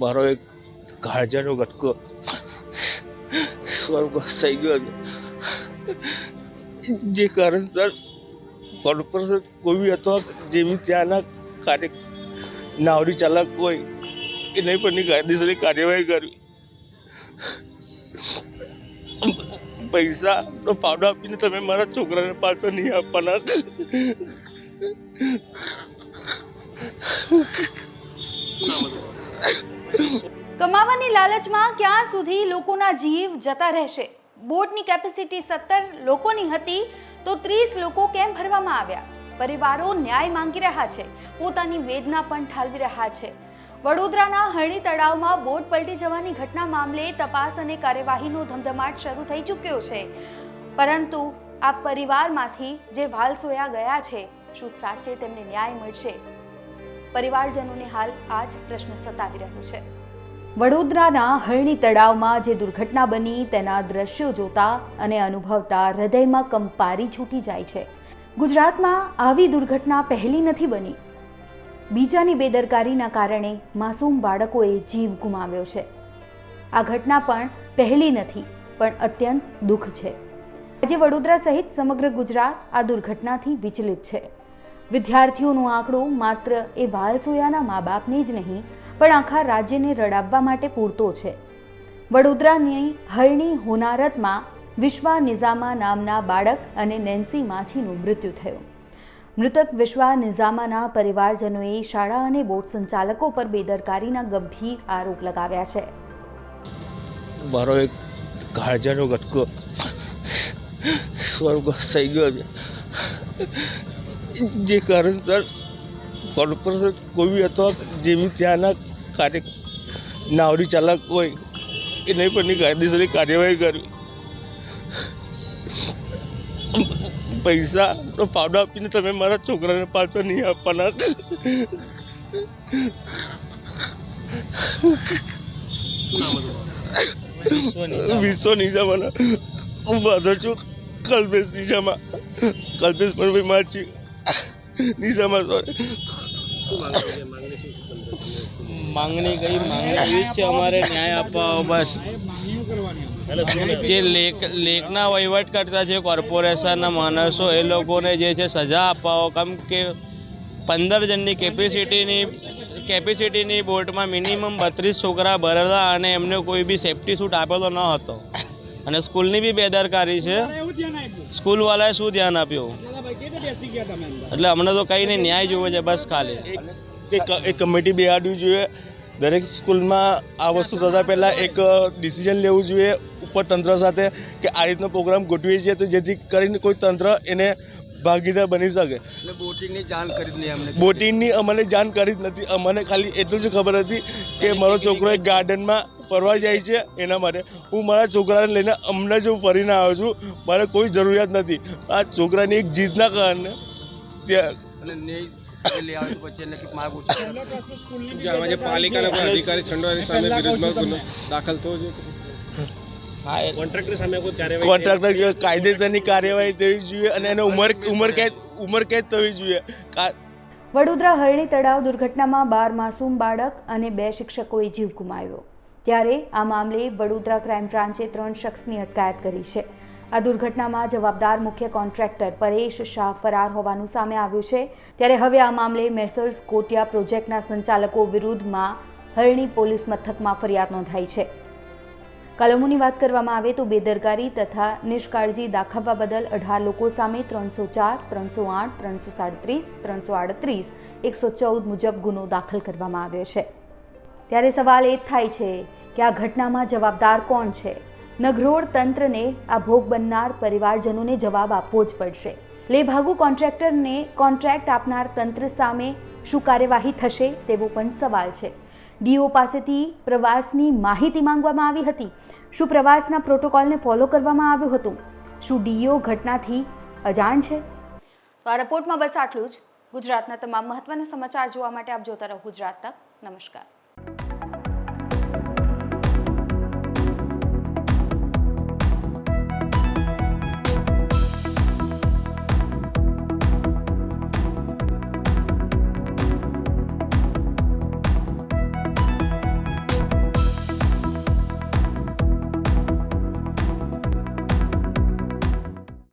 મારો એક કાળજાનો ગટકો સ્વર્ગ થઈ ગયો છે. જે કારણસર કોર્પોરેશન કોઈ બી અથવા જે બી ત્યાંના કાર્ય નાવડી ચાલક હોય એને પરની કાયદેસરની કાર્યવાહી કરવી. પૈસા તો ફાવડો આપીને તમે મારા છોકરાને પાછો નહીં આપવાના. લાલચમાં ક્યાં સુધી લોકોના જીવ જતા રહેશે? બોટની કેપેસિટી સત્તર લોકોની હતી તો ત્રીસ લોકો કેમ ભરવામાં આવ્યા? પરિવારો ન્યાય માંગી રહ્યા છે, પોતાની વેદના પણ ઠાલવી રહ્યા છે. વડોદરાના હરણી તળાવમાં બોટ પલટી જવાની ઘટના મામલે તપાસ અને કાર્યવાહીનો ધમધમાટ શરૂ થઈ ચૂક્યો છે. પરંતુ આ પરિવારમાંથી જે વાલ સોયા ગયા છે, શું સાચે તેમને ન્યાય મળશે? પરિવારજનોને હાલ આ જ પ્રશ્ન સતાવી રહ્યો છે. વડોદરાના હરણી તળાવમાં જે દુર્ઘટના બની તેના દ્રશ્યો જોતા અને અનુભવતા હૃદયમાં કંપારી છૂટી જાય છે. ગુજરાતમાં આવી દુર્ઘટના પહેલી નથી બની. બીજાની બેદરકારીના કારણે માસૂમ બાળકોએ જીવ ગુમાવ્યો છે. આ ઘટના પણ પહેલી નથી, પણ અત્યંત દુઃખ છે. આજે વડોદરા સહિત સમગ્ર ગુજરાત આ દુર્ઘટનાથી વિચલિત છે. વિદ્યાર્થીઓનો આંકડો માત્ર એ વાલસોયાના મા બાપને જ નહીં, પણ આખા રાજ્યને રડાવવા માટે પૂરતો છે. વડોદરાની હરણી હોનારતમાં વિશ્વા નિઝામા નામના બાળક અને નેન્સી માછીનું મૃત્યુ થયું. મૃતક વિશ્વા નિઝામાના પરિવારજનોએ શાળા અને બોટ સંચાલકો પર બેદરકારીના ગંભીર આરોપ લગાવ્યા છે. મારો એક કાળજાનો ગટકો સ્વર્ગ થઈ ગયો છે. જે કારણસર કોર્પોરેશન કોઈ બી અથવા જે બી ત્યાંના કાર્ય, નાવડી ચાલક હોય, એને પરની કાયદેસરની કાર્યવાહી કરવી. પૈસા ફાવડો આપીને તમે મારા છોકરાને પાછો નહીં આપવાના. વિશ્વ નિજામાના હું ફાધર છું કલ્પેશ નિજામા કલ્પેશ પણ માછી નિજામા સોરી માંગણી કઈ માંગણી એવી છે અમારે ન્યાય અપાવો બસ. જે લેક લેકના વહીવટ કરતા છે કોર્પોરેશનના માણસો એ લોકોને જે છે સજા અપાવો. કેમ કે પંદર જણની કેપેસિટીની કેપેસિટીની બોટમાં મિનિમમ બત્રીસ છોકરા ભરેલા અને એમને કોઈ બી સેફટી સૂટ આપેલો ન હતો. અને સ્કૂલની બી બેદરકારી છે. સ્કૂલવાળાએ શું ધ્યાન આપ્યું? એટલે અમને તો કંઈ નહીં ન્યાય જોવો છે બસ ખાલી. એક એક કમિટી બેહાડવી જોઈએ. દરેક સ્કૂલમાં આ વસ્તુ થતાં પહેલાં એક ડિસિઝન લેવું જોઈએ ઉપર તંત્ર સાથે કે આ રીતનો પ્રોગ્રામ ગોઠવીએ છીએ તો જેથી કરીને કોઈ તંત્ર એને ભાગીદાર બની શકે. બોટિંગની જાણ કરી અમને. બોટિંગની અમને જાણ કરી જ નથી. અમને ખાલી એટલું જ ખબર હતી કે મારો છોકરો એક ગાર્ડનમાં ફરવા જાય છે એના માટે. હું મારા છોકરાને લઈને હમણાં જ હું ફરીને આવ્યો છું. મારે કોઈ જરૂરિયાત નથી. આ છોકરાની એક જીદના કારણે ત્યાં પાલિકાના અધિકારી છંડવાની સામે વિરુદ્ધમાં ગુનો દાખલ થવો જોઈએ હા એ કોન્ટ્રાક્ટર કાયદેસરની કાર્યવાહી થવી જોઈએ અને એને ઉમર ઉંમર કેદ ઉંમર કેદ થવી જોઈએ. વડોદરા હરણી તળાવ દુર્ઘટનામાં બાર માસૂમ બાળક અને બે શિક્ષકોએ જીવ ગુમાવ્યો. ત્યારે આ મામલે વડોદરા ક્રાઇમ બ્રાન્ચે ત્રણ શખ્સની અટકાયત કરી છે. આ દુર્ઘટનામાં જવાબદાર મુખ્ય કોન્ટ્રાક્ટર પરેશ શાહ ફરાર હોવાનું સામે આવ્યું છે. ત્યારે હવે આ મામલે મેસર્સ કોટિયા પ્રોજેક્ટના સંચાલકો વિરુદ્ધમાં હરણી પોલીસ મથકમાં ફરિયાદ નોંધાઈ છે. કલમોની વાત કરવામાં આવે તો બેદરકારી તથા નિષ્કાળજી દાખવવા બદલ અઢાર લોકો સામે ત્રણસો ચાર, ત્રણસો આઠ, ત્રણસો સાડત્રીસ, ત્રણસો આડત્રીસ, એકસો ચૌદ મુજબ ગુનો દાખલ કરવામાં આવ્યો છે. ત્યારે સવાલ એ જ થાય છે કે આ ઘટનામાં જવાબદાર કોણ છે? નગરોળ તંત્રને આ ભોગ બનનાર પરિવારજનોને જવાબ આપવો જ પડશે. લેભાગુ કોન્ટ્રાક્ટરને કોન્ટ્રાક્ટ આપનાર તંત્ર સામે શું કાર્યવાહી થશે તેવો પણ સવાલ છે. ડીઓ પાસેથી પ્રવાસની માહિતી માંગવામાં આવી હતી. શું પ્રવાસના પ્રોટોકોલને ફોલો કરવામાં આવ્યું હતું? શું ડીઓ ઘટનાથી અજાણ છે? તો આ રિપોર્ટમાં બસ આટલું જ. ગુજરાતના તમામ મહત્વના સમાચાર જોવા માટે આપ જોતા રહો ગુજરાત તક. નમસ્કાર.